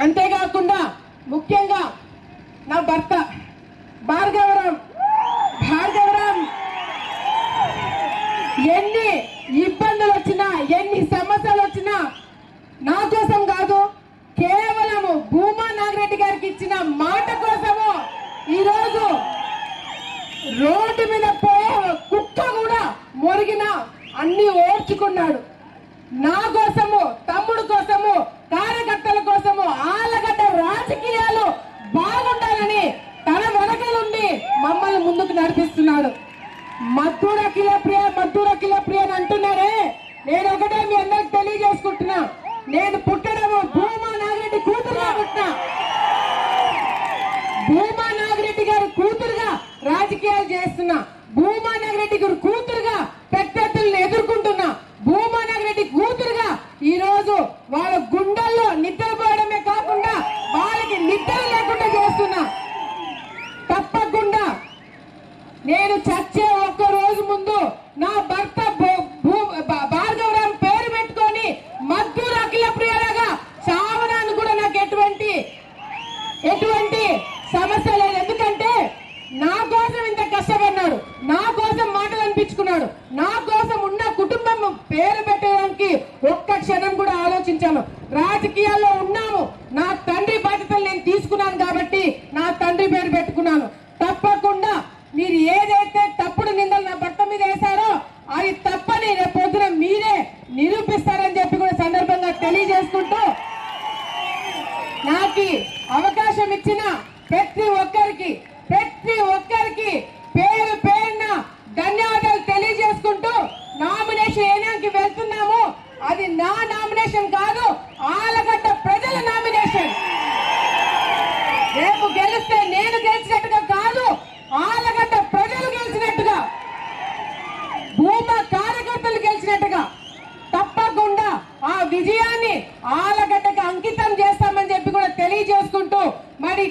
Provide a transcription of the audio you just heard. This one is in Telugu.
అంతేకాకుండా ముఖ్యంగా నా భర్త భార్గవరం భార్గవరం ఎన్ని ఇబ్బందులు వచ్చినా ఎన్ని సమస్యలు వచ్చినా నా కోసం కాదు కేవలము భూమా నాగిరెడ్డి గారికి ఇచ్చిన మాట కోసము ఈరోజు రోడ్డు మీద పోయే కుక్క కూడా మొరిగిన అన్ని ఓర్చుకున్నాడు. నా కోసము తమ్ముడు కోసము కార్యకర్తల మమ్మల్ని ముందుకు నడిపిస్తున్నాడు. మద్దూరు అఖిల ప్రియ మద్దూరు అఖిల ప్రియ అని అంటున్నారే. నేను ఒకటే మీ అందరికి తెలియజేసుకుంటున్నా. నేను పుట్టడము భూమా నాగిరెడ్డి కూతురుగా పుట్టినా. భూమా నాగిరెడ్డి గారు కూతురుగా రాజకీయాలు చేస్తున్నా. భూమా నాగిరెడ్డి గారు కూతురుగా నేను చచ్చే ఒక్క రోజు ముందు నా భర్త భూ- పేరు పెట్టుకొని మద్దూరు అఖిల ప్రియలాగా చావడానికి కూడా నాకు ఎటువంటి ఎటువంటి సమస్య లేదు. ఎందుకంటే నా కోసం ఇంత కష్టపడినాడు నా కోసం మాటలు అనిపించుకున్నాడు. నా కోసం ఉన్న కుటుంబం పేరు పెట్టడానికి ఒక్క క్షణం కూడా ఆలోచించాను. రాజకీయాల్లో ఉన్నాము నా తండ్రి బాధ్యతలు నేను తీసుకున్నాను కాబట్టి నా తండ్రి పేరు పెట్టుకున్నాను తప్పకుండా మీరు ఏదైతే తప్పుడు నిందలు నా భర్త మీద వేశారో అది తప్పని రేపు పొద్దున మీరే నిరూపిస్తారని చెప్పి కూడా సందర్భంగా తెలియజేసుకుంటూ నాకు అవకాశం ఇచ్చిన ప్రతి ఒక్కరికి ప్రతి ఒక్కరికి పేరు పేరున ధన్యవాదాలు తెలియజేసుకుంటూ నామినేషన్ ఏనాకి వెళ్తున్నాము. అది నా నామినేషన్ కాదు. ఆలగడ్డకి అంకితం చేస్తామని చెప్పి కూడా తెలియజేసుకుంటూ మరి